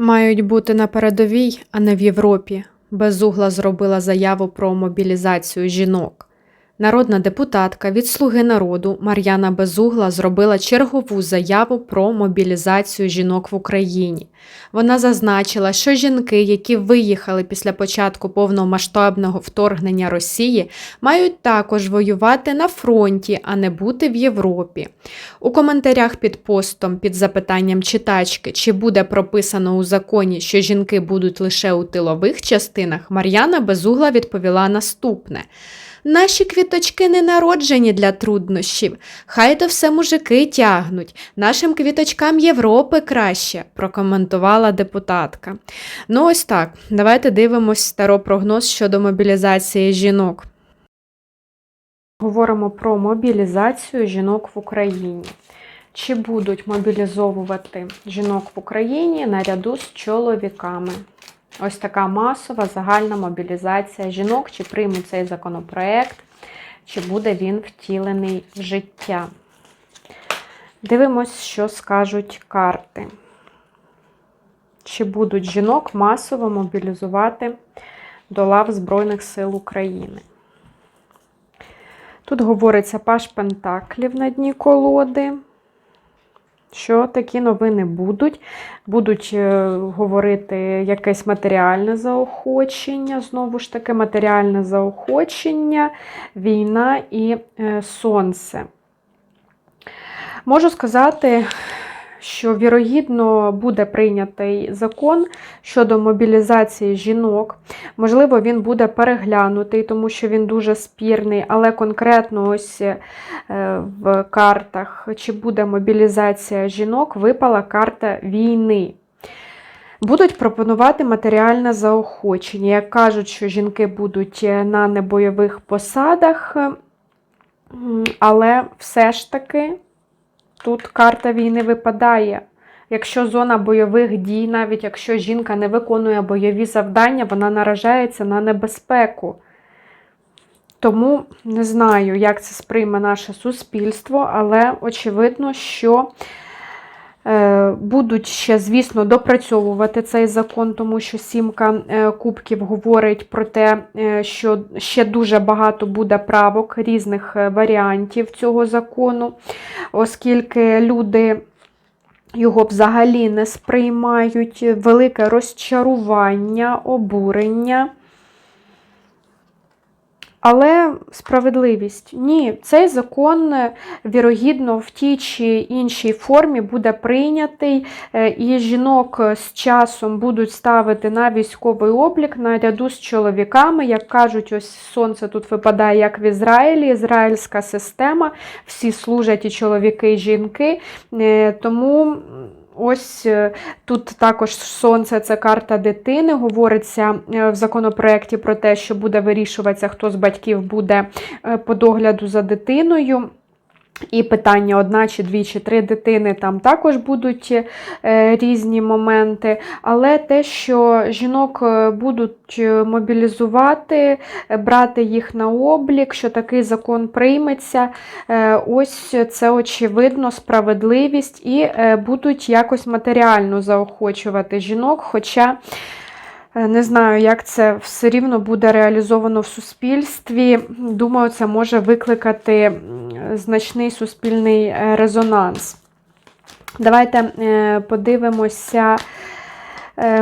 Мають бути на передовій, а не в Європі. Безугла зробила заяву про мобілізацію жінок. Народна депутатка від Слуги народу Мар'яна Безугла зробила чергову заяву про мобілізацію жінок в Україні. Вона зазначила, що жінки, які виїхали після початку повномасштабного вторгнення Росії, мають також воювати на фронті, а не бути в Європі. У коментарях під постом під запитанням читачки, чи буде прописано у законі, що жінки будуть лише у тилових частинах, Мар'яна Безугла відповіла наступне. Наші квіточки не народжені для труднощів. Хай то все мужики тягнуть. Нашим квіточкам Європи краще, прокоментувала депутатка. Ну ось так. Давайте дивимось старопрогноз щодо мобілізації жінок. Говоримо про мобілізацію жінок в Україні. Чи будуть мобілізовувати жінок в Україні наряду з чоловіками? Ось така масова загальна мобілізація жінок, чи приймуть цей законопроект, чи буде він втілений в життя. Дивимось, що скажуть карти. Чи будуть жінок масово мобілізувати до лав Збройних сил України? Тут говориться Паш Пентаклів на дні колоди що такі новини будуть. Будуть е, говорити якесь матеріальне заохочення, знову ж таки, матеріальне заохочення, війна і е, сонце. Можу сказати, що вірогідно буде прийнятий закон щодо мобілізації жінок. Можливо, він буде переглянутий, тому що він дуже спірний, але конкретно ось е, в картах, чи буде мобілізація жінок, випала карта війни. Будуть пропонувати матеріальне заохочення. Як кажуть, що жінки будуть е, на небойових посадах, але все ж таки. Тут карта війни випадає. Якщо зона бойових дій, навіть якщо жінка не виконує бойові завдання, вона наражається на небезпеку. Тому не знаю, як це сприйме наше суспільство, але очевидно, що будуть ще, звісно, допрацьовувати цей закон, тому що сімка е, кубків говорить про те, е, що ще дуже багато буде правок різних варіантів цього закону, оскільки люди. Його взагалі не сприймають велике розчарування, обурення. Але справедливість ні, цей закон, е, вірогідно, в тій чи іншій формі буде прийнятий, е, і жінок з часом будуть ставити на військовий облік наряду з чоловіками. Як кажуть, ось сонце тут випадає, як в Ізраїлі, ізраїльська система, всі служать і чоловіки, і жінки. Е, тому. Ось е, тут також сонце це карта дитини. Говориться е, в законопроекті про те, що буде вирішуватися, хто з батьків буде е, по догляду за дитиною. І питання одна, чи дві, чи три дитини, там також будуть е, різні моменти. Але те, що жінок е, будуть е, мобілізувати, брати їх на облік, що такий закон прийметься, ось це очевидно справедливість і будуть якось матеріально заохочувати жінок. Хоча не знаю, як це все рівно буде реалізовано в суспільстві. Думаю, це може викликати значний суспільний е, резонанс. Давайте е, подивимося.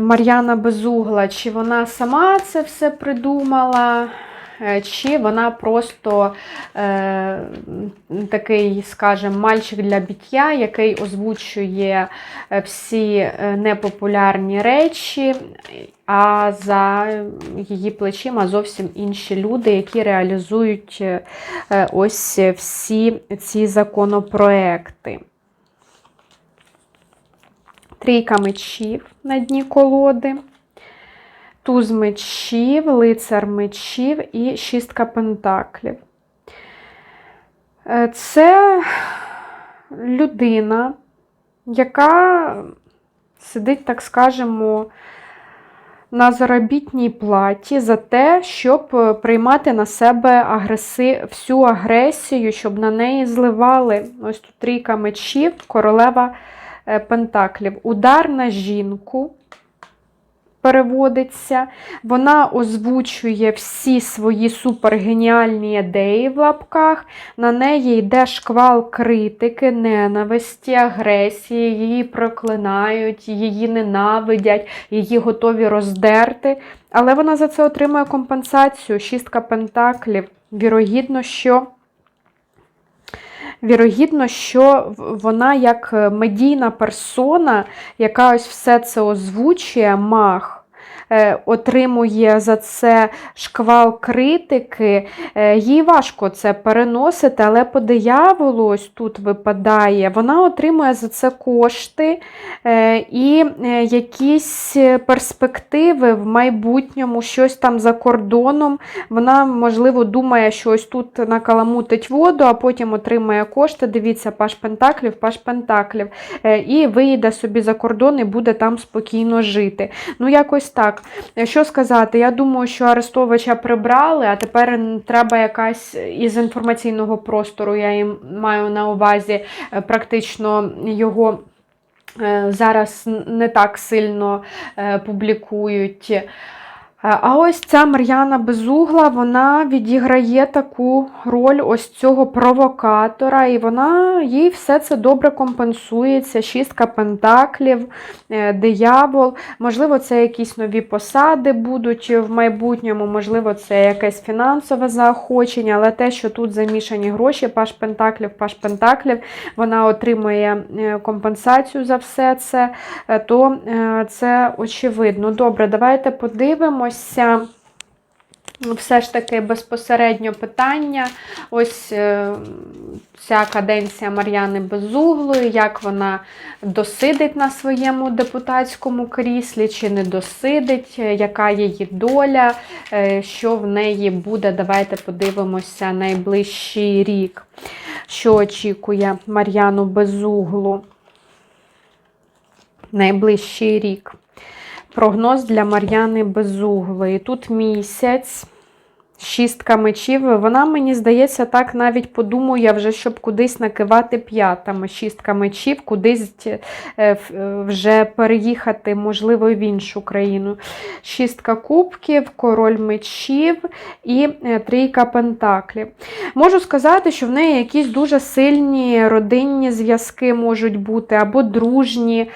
Мар'яна Безугла, чи вона сама це все придумала, чи вона просто е, такий, скажімо, мальчик для біття, який озвучує всі непопулярні речі, а за її плечима зовсім інші люди, які реалізують е, ось всі ці законопроекти. Трійка мечів на дні колоди, туз мечів, лицар мечів і шістка пентаклів. Е, це людина, яка сидить, так скажемо, на заробітній платі за те, щоб е, приймати на себе агреси... всю агресію, щоб на неї зливали. Ось тут трійка мечів, королева е, пентаклів. Удар на жінку, переводиться. Вона озвучує всі свої супергеніальні ідеї в лапках. На неї йде шквал критики, ненависті, агресії, її проклинають, її ненавидять, її готові роздерти. Але вона за це отримує компенсацію. Шістка пентаклів. Вірогідно, що. Вірогідно, що вона як медійна персона, яка ось все це озвучує, маг. Е, отримує за це шквал критики, е, їй важко це переносити, але по дияволу, ось тут випадає, вона отримує за це кошти е, і якісь перспективи в майбутньому, щось там за кордоном. Вона, можливо, думає, що ось тут накаламутить воду, а потім отримає кошти. Дивіться, паш Пентаклів, паш Пентаклів. І виїде собі за кордон і буде там спокійно жити. Ну, якось так. Що сказати? Я думаю, що Арестовича прибрали, а тепер треба якась із інформаційного простору, я їм маю на увазі е, практично його. Е, зараз не так сильно е, публікують. Е, а ось ця Мар'яна Безугла, вона відіграє таку роль ось цього провокатора, і вона їй все це добре компенсується. Шістка пентаклів, е, диявол. Можливо, це якісь нові посади будуть в майбутньому, можливо, це якесь фінансове заохочення, але те, що тут замішані гроші, паш пентаклів, паш пентаклів, вона отримує е, компенсацію за все це, то це очевидно. Добре, давайте подивимось дивимося. Все ж таки безпосередньо питання. Ось е, ця каденція Мар'яни Безуглої, як вона досидить на своєму депутатському кріслі, чи не досидить, яка її доля, е, що в неї буде. Давайте подивимося найближчий рік, що очікує Мар'яну Безуглу. Найближчий рік. Прогноз для Мар'яни Безуглої. Тут місяць. Шістка мечів, вона, мені здається, так навіть подумує вже, щоб кудись накивати п'ятами. Шістка мечів, кудись е, е, вже переїхати, можливо, в іншу країну. Шістка кубків, король мечів і е, трійка пентаклів. Можу сказати, що в неї якісь дуже сильні родинні зв'язки можуть бути, або дружні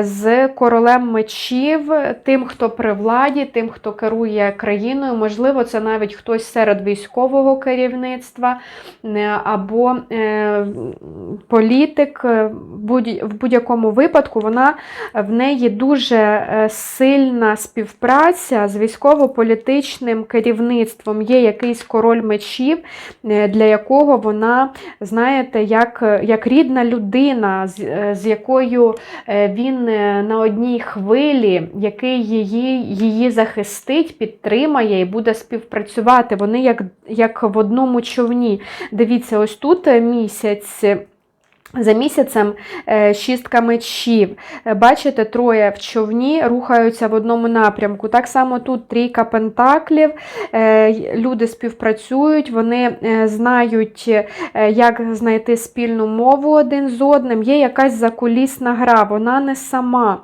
з королем мечів, тим, хто при владі, тим, хто керує країною. Можливо, це навіть хтось серед військового керівництва е, або е, політик. Е, в будь-якому випадку вона в неї дуже сильна співпраця з військово-політичним керівництвом. Є якийсь король мечів, для якого вона, знаєте, як як рідна людина, з, з якою він на одній хвилі, який її, її захистить, підтримає і буде співпрацювати працювати, вони як, як в одному човні. Дивіться, ось тут місяць. За місяцем е, шістка мечів. Е, бачите, троє в човні рухаються в одному напрямку. Так само тут трійка пентаклів, е, люди співпрацюють, вони знають, як знайти спільну мову один з одним. Є якась закулісна гра, вона не сама.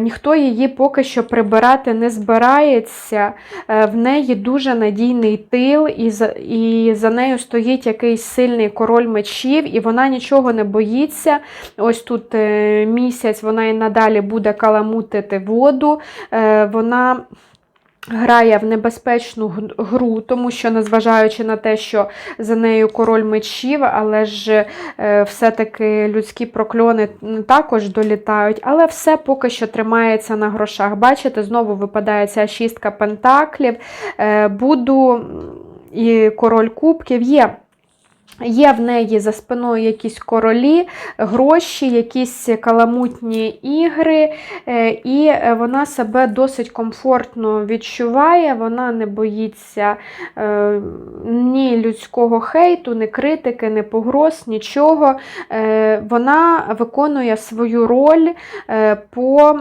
Ніхто її поки що прибирати не збирається. В неї дуже надійний тил, і за, нею стоїть якийсь сильний король мечів, і вона нічого нічого не боїться. Ось тут е, місяць вона і надалі буде каламутити воду. Е, вона Грає в небезпечну гру, тому що, незважаючи на те, що за нею король мечів, але ж е, все-таки людські прокльони також долітають, але все поки що тримається на грошах. Бачите, знову випадає ця шістка пентаклів. Буду і король кубків є. Є в неї за спиною якісь королі, гроші, якісь каламутні ігри, е, і вона себе досить комфортно відчуває, вона не боїться е, ні людського хейту, ні критики, ні погроз, нічого. Е, вона виконує свою роль по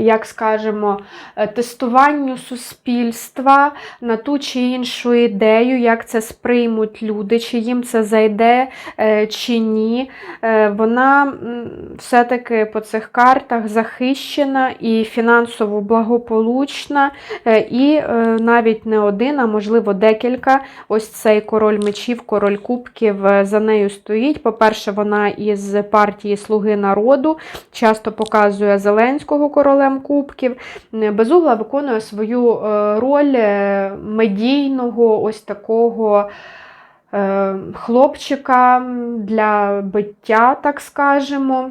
як скажемо, е, тестуванню суспільства на ту чи іншу ідею, як це сприймуть люди, чи їм це зайде, е, чи ні. Е, Вона все-таки по цих картах захищена і фінансово благополучна, і навіть не один, а можливо декілька. Ось цей король мечів, король кубків за нею стоїть. По-перше, вона із партії Слуги народу часто показує Зеленського королем кубків. Е, Безугла виконує свою е, роль е, медійного, ось такого. Хлопчика для биття, так скажемо,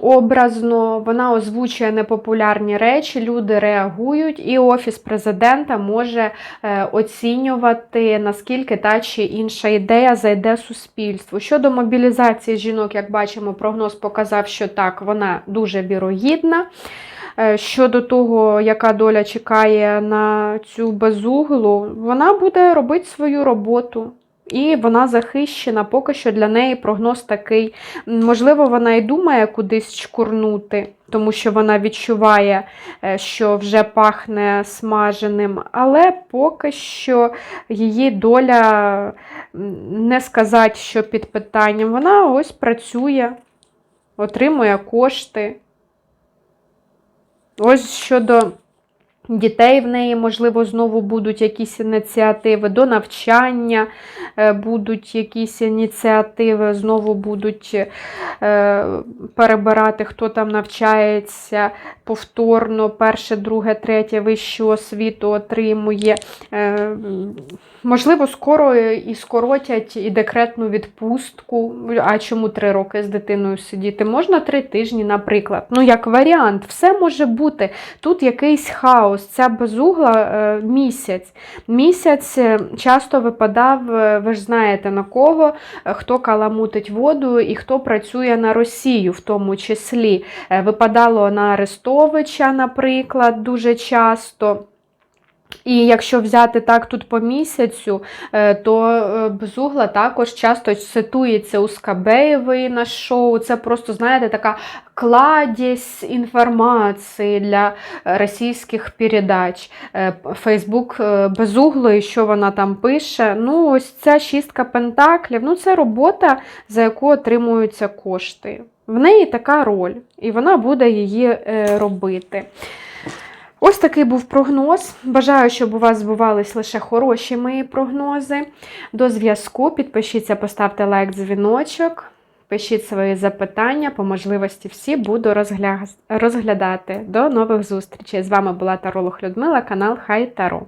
образно, вона озвучує непопулярні речі, люди реагують, і Офіс президента може е, оцінювати, наскільки та чи інша ідея зайде суспільству. Щодо мобілізації жінок, як бачимо, прогноз показав, що так, вона дуже вірогідна. Е, Щодо того, яка доля чекає на цю безуглу, вона буде робити свою роботу. І вона захищена, поки що для неї прогноз такий. Можливо, вона і думає кудись чкурнути, тому що вона відчуває, е, що вже пахне смаженим, але поки що її доля не сказати, що під питанням. Вона ось працює, отримує кошти. Ось щодо дітей в неї, можливо, знову будуть якісь ініціативи, до навчання е, будуть якісь ініціативи, знову будуть е, перебирати, хто там навчається повторно, перше, друге, третє вищу освіту отримує. Е, Можливо, скоро і скоротять і декретну відпустку. А чому три роки з дитиною сидіти? Можна три тижні, наприклад. Ну, як варіант, все може бути. Тут якийсь хаос. Ця безугла е, місяць. Місяць е, часто випадав, е, ви ж знаєте на кого, хто каламутить воду і хто працює на Росію, в тому числі. Випадало на Арестовича, наприклад, дуже часто. І якщо взяти так тут по місяцю, е, то е, Безугла також часто цитується у Скабеєвої на шоу. Це просто, знаєте, така кладезь інформації для російських передач. Е, Фейсбук Безуглої, що вона там пише. Ну, ось ця шістка пентаклів, ну це робота, за яку отримуються кошти. В неї така роль, і вона буде її робити. Ось такий був прогноз. Бажаю, щоб у вас збувались лише хороші мої прогнози. До зв'язку. Підпишіться, поставте лайк, дзвіночок. Пишіть свої запитання, по можливості всі буду розгля- розглядати. До нових зустрічей. З вами була Таролог Людмила, канал Хай Таро.